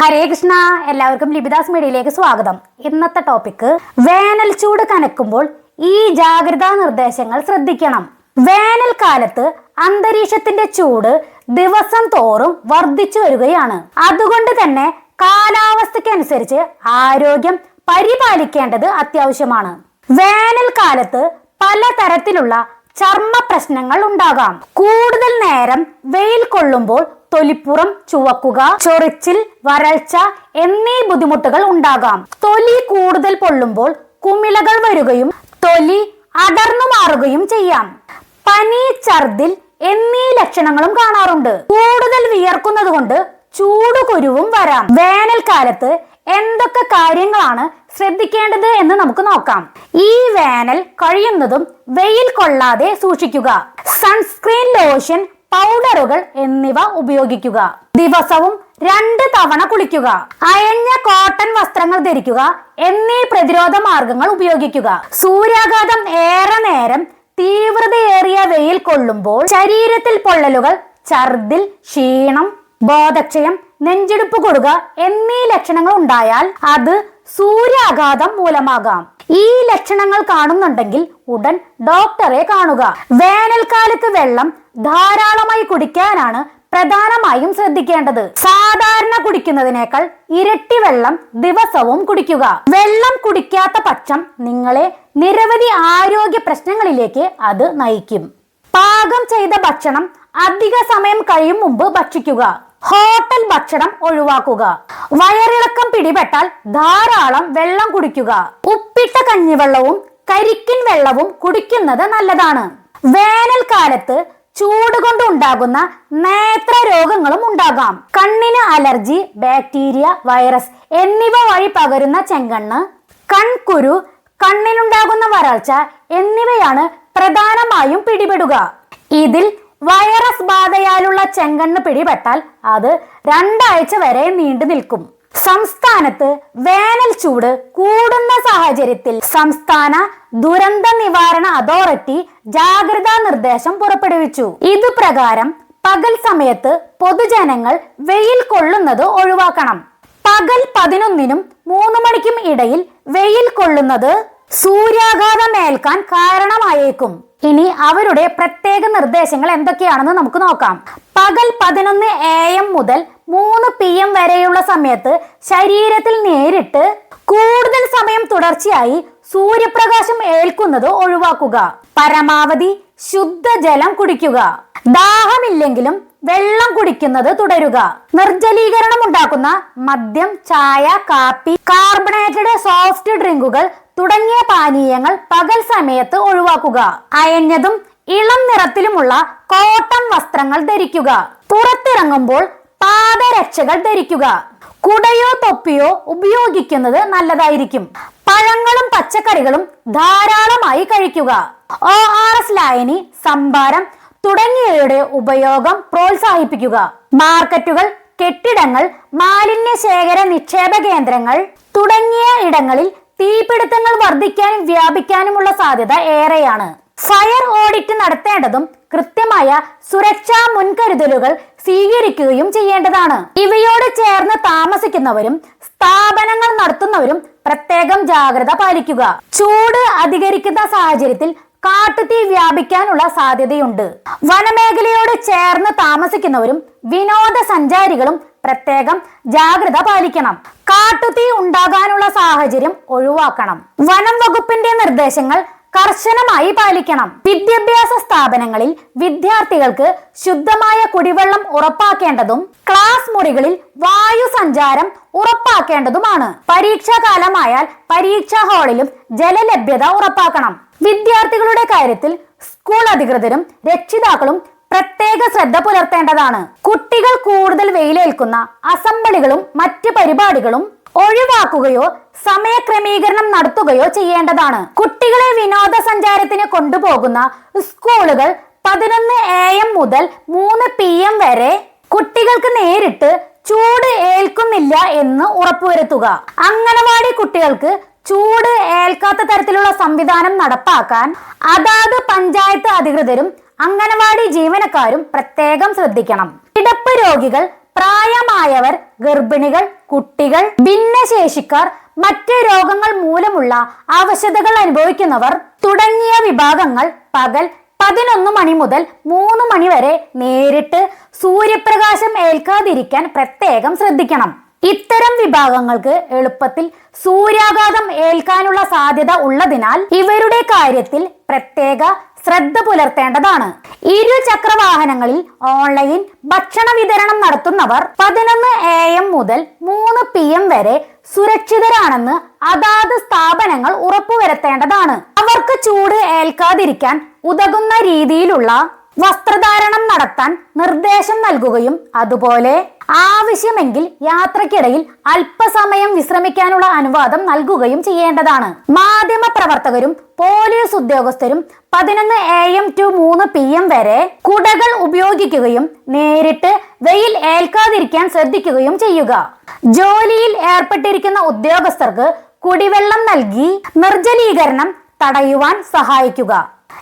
ഹരേ കൃഷ്ണ എല്ലാവർക്കും ലിബിദാസ് മീഡിയയിലേക്ക് സ്വാഗതം. ഇന്നത്തെ ടോപ്പിക്ക് വേനൽ ചൂട് കനക്കുമ്പോൾ ഈ ജാഗ്രതാ നിർദ്ദേശങ്ങൾ ശ്രദ്ധിക്കണം. വേനൽക്കാലത്ത് അന്തരീക്ഷത്തിന്റെ ചൂട് ദിവസം തോറും വർദ്ധിച്ചു വരികയാണ്. അതുകൊണ്ട് തന്നെ കാലാവസ്ഥയ്ക്കനുസരിച്ച് ആരോഗ്യം പരിപാലിക്കേണ്ടത് അത്യാവശ്യമാണ്. വേനൽക്കാലത്ത് പലതരത്തിലുള്ള ചർമ്മ പ്രശ്നങ്ങൾ ഉണ്ടാകാം. കൂടുതൽ നേരം വെയിൽ കൊള്ളുമ്പോൾ തൊലിപ്പുറം ചുവക്കുക ചൊറിച്ചിൽ വരൾച്ച എന്നീ ബുദ്ധിമുട്ടുകൾ ഉണ്ടാകാം. തൊലി കൂടുതൽ പൊള്ളുമ്പോൾ കുമിളകൾ വരികയും തൊലി അടർന്നു മാറുകയും ചെയ്യാം. പനി ഛർദിൽ എന്നീ ലക്ഷണങ്ങളും കാണാറുണ്ട്. കൂടുതൽ വിയർക്കുന്നത് കൊണ്ട് ചൂടുകുരുവും വരാം. വേനൽക്കാലത്ത് എന്തൊക്കെ കാര്യങ്ങളാണ് ശ്രദ്ധിക്കേണ്ടത് എന്ന് നമുക്ക് നോക്കാം. ഈ വേനൽ കഴിയുന്നതും വെയിൽ കൊള്ളാതെ സൂക്ഷിക്കുക. സൺസ്ക്രീൻ ലോഷൻ പൗഡറുകൾ എന്നിവ ഉപയോഗിക്കുക. ദിവസവും രണ്ട് തവണ കുളിക്കുക. അയഞ്ഞ കോട്ടൺ വസ്ത്രങ്ങൾ ധരിക്കുക എന്നീ പ്രതിരോധ മാർഗങ്ങൾ ഉപയോഗിക്കുക. സൂര്യാഘാതം ഏറെ നേരം തീവ്രതയേറിയ വെയിൽ കൊള്ളുമ്പോൾ ശരീരത്തിൽ പൊള്ളലുകൾ ഛർദിൽ ക്ഷീണം ബോധക്ഷയം നെഞ്ചെടുപ്പ് കൊടുക എന്നീ ലക്ഷണങ്ങൾ ഉണ്ടായാൽ അത് സൂര്യാഘാതം മൂലമാകാം. ഈ ലക്ഷണങ്ങൾ കാണുന്നുണ്ടെങ്കിൽ ഉടൻ ഡോക്ടറെ കാണുക. വേനൽക്കാലത്ത് വെള്ളം ധാരാളമായി കുടിക്കാനാണ് പ്രധാനമായും ശ്രദ്ധിക്കേണ്ടത്. സാധാരണ കുടിക്കുന്നതിനേക്കാൾ ഇരട്ടി വെള്ളം ദിവസവും കുടിക്കുക. വെള്ളം കുടിക്കാത്ത പക്ഷം നിങ്ങളെ നിരവധി ആരോഗ്യ പ്രശ്നങ്ങളിലേക്ക് അത് നയിക്കും. പാകം ചെയ്ത ഭക്ഷണം അധിക സമയം കഴിയും മുമ്പ് ഭക്ഷിക്കുക. ഹോട്ടൽ ഭക്ഷണം ഒഴിവാക്കുക. വയറിളക്കം പിടിപെട്ടാൽ ധാരാളം വെള്ളം കുടിക്കുക. ഉപ്പിട്ട കഞ്ഞിവെള്ളവും കരിക്കിൻ വെള്ളവും കുടിക്കുന്നത് നല്ലതാണ്. വേനൽക്കാലത്ത് ചൂട് കൊണ്ട് ഉണ്ടാകുന്ന നേത്ര രോഗങ്ങളും ഉണ്ടാകാം. കണ്ണിന് അലർജി ബാക്ടീരിയ വൈറസ് എന്നിവ വഴി പകരുന്ന ചെങ്കണ്ണ് കൺകുരു കണ്ണിനുണ്ടാകുന്ന വരൾച്ച എന്നിവയാണ് പ്രധാനമായും പിടിപെടുക. ഇതിൽ വൈറസ് ബാധയാലുള്ള ചെങ്കണ്ണ് പിടിപെട്ടാൽ അത് രണ്ടാഴ്ച വരെ നീണ്ടു നിൽക്കും. സംസ്ഥാനത്ത് വേനൽ ചൂട് കൂടുന്ന സാഹചര്യത്തിൽ സംസ്ഥാന ദുരന്ത നിവാരണ അതോറിറ്റി ജാഗ്രതാ നിർദ്ദേശം പുറപ്പെടുവിച്ചു. ഇതുപ്രകാരം പകൽ സമയത്ത് പൊതുജനങ്ങൾ വെയിൽ കൊള്ളുന്നത് ഒഴിവാക്കണം. പകൽ പതിനൊന്നിനും മൂന്ന് മണിക്കും ഇടയിൽ വെയിൽ കൊള്ളുന്നത് സൂര്യാഘാതം ഏൽക്കാൻ കാരണമായേക്കും. ഇനി അവരുടെ പ്രത്യേക നിർദ്ദേശങ്ങൾ എന്തൊക്കെയാണെന്ന് നമുക്ക് നോക്കാം. പകൽ പതിനൊന്ന് എ എം മുതൽ മൂന്ന് പി എം വരെയുള്ള സമയത്ത് ശരീരത്തിൽ നേരിട്ട് കൂടുതൽ സമയം തുടർച്ചയായി സൂര്യപ്രകാശം ഏൽക്കുന്നത് ഒഴിവാക്കുക. പരമാവധി ശുദ്ധജലം കുടിക്കുക. ദാഹമില്ലെങ്കിലും വെള്ളം കുടിക്കുന്നത് തുടരുക. നിർജലീകരണം ഉണ്ടാക്കുന്ന മദ്യം ചായ കാപ്പി കാർബണേറ്റഡ് സോഫ്റ്റ് ഡ്രിങ്കുകൾ തുടങ്ങിയ പാനീയങ്ങൾ പകൽ സമയത്ത് ഒഴിവാക്കുക. അയഞ്ഞതും ഇളം നിറത്തിലുമുള്ള കോട്ടൺ വസ്ത്രങ്ങൾ ധരിക്കുക. പുറത്തിറങ്ങുമ്പോൾ പാദരക്ഷകൾ ധരിക്കുക. കുടയോ തൊപ്പിയോ ഉപയോഗിക്കുന്നത് നല്ലതായിരിക്കും. പഴങ്ങളും പച്ചക്കറികളും ധാരാളമായി കഴിക്കുക. ഒ ആർ എസ് ലായനി സംഭാരം തുടങ്ങിയവയുടെ ഉപയോഗം പ്രോത്സാഹിപ്പിക്കുക. മാർക്കറ്റുകൾ കെട്ടിടങ്ങൾ മാലിന്യ ശേഖര നിക്ഷേപ കേന്ദ്രങ്ങൾ തുടങ്ങിയ ഇടങ്ങളിൽ തീപിടുത്തങ്ങൾ വർദ്ധിക്കാനും വ്യാപിക്കാനുമുള്ള സാധ്യത ഏറെയാണ്. ഫയർ ഓഡിറ്റ് നടത്തേണ്ടതും കൃത്യമായ സുരക്ഷാ മുൻകരുതലുകൾ സ്വീകരിക്കുകയും ചെയ്യേണ്ടതാണ്. ഇവയോട് ചേർന്ന് താമസിക്കുന്നവരും സ്ഥാപനങ്ങൾ നടത്തുന്നവരും പ്രത്യേകം ജാഗ്രത പാലിക്കുക. ചൂട് അധികരിക്കുന്ന സാഹചര്യത്തിൽ കാട്ടുതീ വ്യാപിക്കാനുള്ള സാധ്യതയുണ്ട്. വനമേഖലയോട് ചേർന്ന് താമസിക്കുന്നവരും വിനോദസഞ്ചാരികളും പ്രത്യേകം ജാഗ്രത പാലിക്കണം. കാട്ടുതീ ഉണ്ടാകാനുള്ള സാഹചര്യം ഒഴിവാക്കണം. വനം വകുപ്പിന്റെ നിർദ്ദേശങ്ങൾ കർശനമായി പാലിക്കണം. വിദ്യാഭ്യാസ സ്ഥാപനങ്ങളിൽ വിദ്യാർത്ഥികൾക്ക് ശുദ്ധമായ കുടിവെള്ളം ഉറപ്പാക്കേണ്ടതും ക്ലാസ് മുറികളിൽ വായു സഞ്ചാരം ഉറപ്പാക്കേണ്ടതുമാണ്. പരീക്ഷാ കാലമായാൽ പരീക്ഷാ ഹാളിലും ജലലഭ്യത ഉറപ്പാക്കണം. വിദ്യാർത്ഥികളുടെ കാര്യത്തിൽ സ്കൂൾ അധികൃതരും രക്ഷിതാക്കളും പ്രത്യേക ശ്രദ്ധ പുലർത്തേണ്ടതാണ്. കുട്ടികൾ കൂടുതൽ വെയിലേൽക്കുന്ന അസംബ്ലികളും മറ്റ് പരിപാടികളും ഒഴിവാക്കുകയോ സമയക്രമീകരണം നടത്തുകയോ ചെയ്യേണ്ടതാണ്. കുട്ടികളെ വിനോദസഞ്ചാരത്തിന് കൊണ്ടുപോകുന്ന സ്കൂളുകൾ പതിനൊന്ന് എ എം മുതൽ മൂന്ന് പി എം വരെ കുട്ടികൾക്ക് നേരിട്ട് ചൂട് ഏൽക്കുന്നില്ല എന്ന് ഉറപ്പുവരുത്തുക. അംഗനവാടി കുട്ടികൾക്ക് ചൂട് ഏൽക്കാത്ത തരത്തിലുള്ള സംവിധാനം നടപ്പാക്കാൻ അതാത് പഞ്ചായത്ത് അധികൃതരും അംഗനവാടി ജീവനക്കാരും പ്രത്യേകം ശ്രദ്ധിക്കണം. കിടപ്പ് രോഗികൾ പ്രായമായവർ ഗർഭിണികൾ കുട്ടികൾ ഭിന്നശേഷിക്കാർ മറ്റ് രോഗങ്ങൾ മൂലമുള്ള അവശതകൾ അനുഭവിക്കുന്നവർ തുടങ്ങിയ വിഭാഗങ്ങൾ പകൽ പതിനൊന്ന് മണി മുതൽ മൂന്ന് മണി വരെ നേരിട്ട് സൂര്യപ്രകാശം ഏൽക്കാതിരിക്കാൻ പ്രത്യേകം ശ്രദ്ധിക്കണം. ഇത്തരം വിഭാഗങ്ങൾക്ക് എളുപ്പത്തിൽ സൂര്യാഘാതം ഏൽക്കാനുള്ള സാധ്യത ഉള്ളതിനാൽ ഇവരുടെ കാര്യത്തിൽ പ്രത്യേക ശ്രദ്ധ പുലർത്തേണ്ടതാണ്. ഇരുചക്ര വാഹനങ്ങളിൽ ഓൺലൈൻ ഭക്ഷണ വിതരണം നടത്തുന്നവർ പതിനൊന്ന് എ എം മുതൽ മൂന്ന് പി എം വരെ സുരക്ഷിതരാണെന്ന് അതാത് സ്ഥാപനങ്ങൾ ഉറപ്പുവരുത്തേണ്ടതാണ്. അവർക്ക് ചൂട് ഏൽക്കാതിരിക്കാൻ ഉതകുന്ന രീതിയിലുള്ള വസ്ത്രധാരണം നടത്താൻ നിർദ്ദേശം നൽകുകയും അതുപോലെ ആവശ്യമെങ്കിൽ യാത്രക്കിടയിൽ അല്പസമയം വിശ്രമിക്കാനുള്ള അനുവാദം നൽകുകയും ചെയ്യേണ്ടതാണ്. മാധ്യമ പ്രവർത്തകരും പോലീസ് ഉദ്യോഗസ്ഥരും പതിനൊന്ന് എ എം ടു മൂന്ന് പി എം വരെ കുടകൾ ഉപയോഗിക്കുകയും നേരിട്ട് വെയിൽ ഏൽക്കാതിരിക്കാൻ ശ്രദ്ധിക്കുകയും ചെയ്യുക. ജോലിയിൽ ഏർപ്പെട്ടിരിക്കുന്ന ഉദ്യോഗസ്ഥർക്ക് കുടിവെള്ളം നൽകി നിർജലീകരണം തടയുവാൻ സഹായിക്കുക.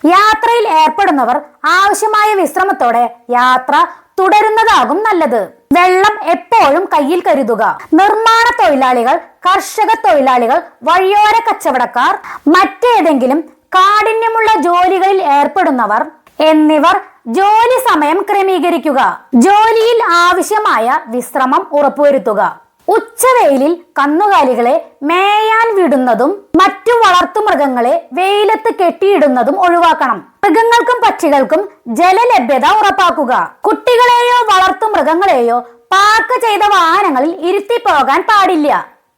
യാത്രയിൽ ഏർപ്പെടുന്നവർ ആവശ്യമായ വിശ്രമത്തോടെ യാത്ര തുടരുന്നതാകും നല്ലത്. വെള്ളം എപ്പോഴും കയ്യിൽ കരുതുക. നിർമ്മാണ തൊഴിലാളികൾ കർഷക തൊഴിലാളികൾ വഴിയോര കച്ചവടക്കാർ മറ്റേതെങ്കിലും കാഠിന്യമുള്ള ജോലികളിൽ ഏർപ്പെടുന്നവർ എന്നിവർ ജോലി സമയം ക്രമീകരിക്കുക. ജോലിയിൽ ആവശ്യമായ വിശ്രമം ഉറപ്പുവരുത്തുക. ഉച്ചവെയിലിൽ കന്നുകാലികളെ മേയാൻ വിടുന്നതും മറ്റു വളർത്തുമൃഗങ്ങളെ വെയിലത്ത് കെട്ടിയിടുന്നതും ഒഴിവാക്കണം. മൃഗങ്ങൾക്കും പക്ഷികൾക്കും ജലലഭ്യത ഉറപ്പാക്കുക. കുട്ടികളെയോ വളർത്തുമൃഗങ്ങളെയോ പാർക്ക് ചെയ്ത വാഹനങ്ങളിൽ ഇരുത്തി പോകാൻ പാടില്ല.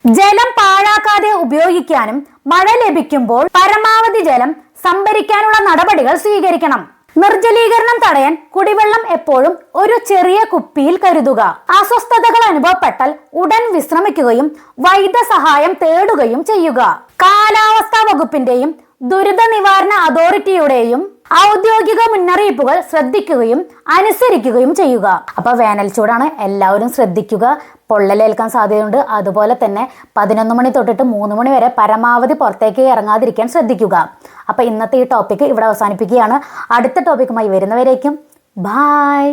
ജലം പാഴാക്കാതെ ഉപയോഗിക്കാനും മഴ ലഭിക്കുമ്പോൾ പരമാവധി ജലം സംഭരിക്കാനുള്ള നടപടികൾ സ്വീകരിക്കണം. നിർജലീകരണം തടയാൻ കുടിവെള്ളം എപ്പോഴും ഒരു ചെറിയ കുപ്പിയിൽ കരുതുക. അസ്വസ്ഥതകൾ അനുഭവപ്പെട്ടാൽ ഉടൻ വിശ്രമിക്കുകയും വൈദ്യസഹായം തേടുകയും ചെയ്യുക. കാലാവസ്ഥാ വകുപ്പിന്റെയും ദുരിത നിവാരണ അതോറിറ്റിയുടെയും ഔദ്യോഗിക മുന്നറിയിപ്പുകൾ ശ്രദ്ധിക്കുകയും അനുസരിക്കുകയും ചെയ്യുക. അപ്പൊ വേനൽ ചൂടാണ്. എല്ലാവരും ശ്രദ്ധിക്കുക. പൊള്ളലേൽക്കാൻ സാധ്യതയുണ്ട്. അതുപോലെ തന്നെ പതിനൊന്ന് മണി തൊട്ടിട്ട് മൂന്ന് മണി വരെ പരമാവധി പുറത്തേക്ക് ഇറങ്ങാതിരിക്കാൻ ശ്രദ്ധിക്കുക. അപ്പൊ ഇന്നത്തെ ഈ ടോപ്പിക്ക് ഇവിടെ അവസാനിപ്പിക്കുകയാണ്. അടുത്ത ടോപ്പിക്കുമായി വരുന്നവരേക്കും. ബായ്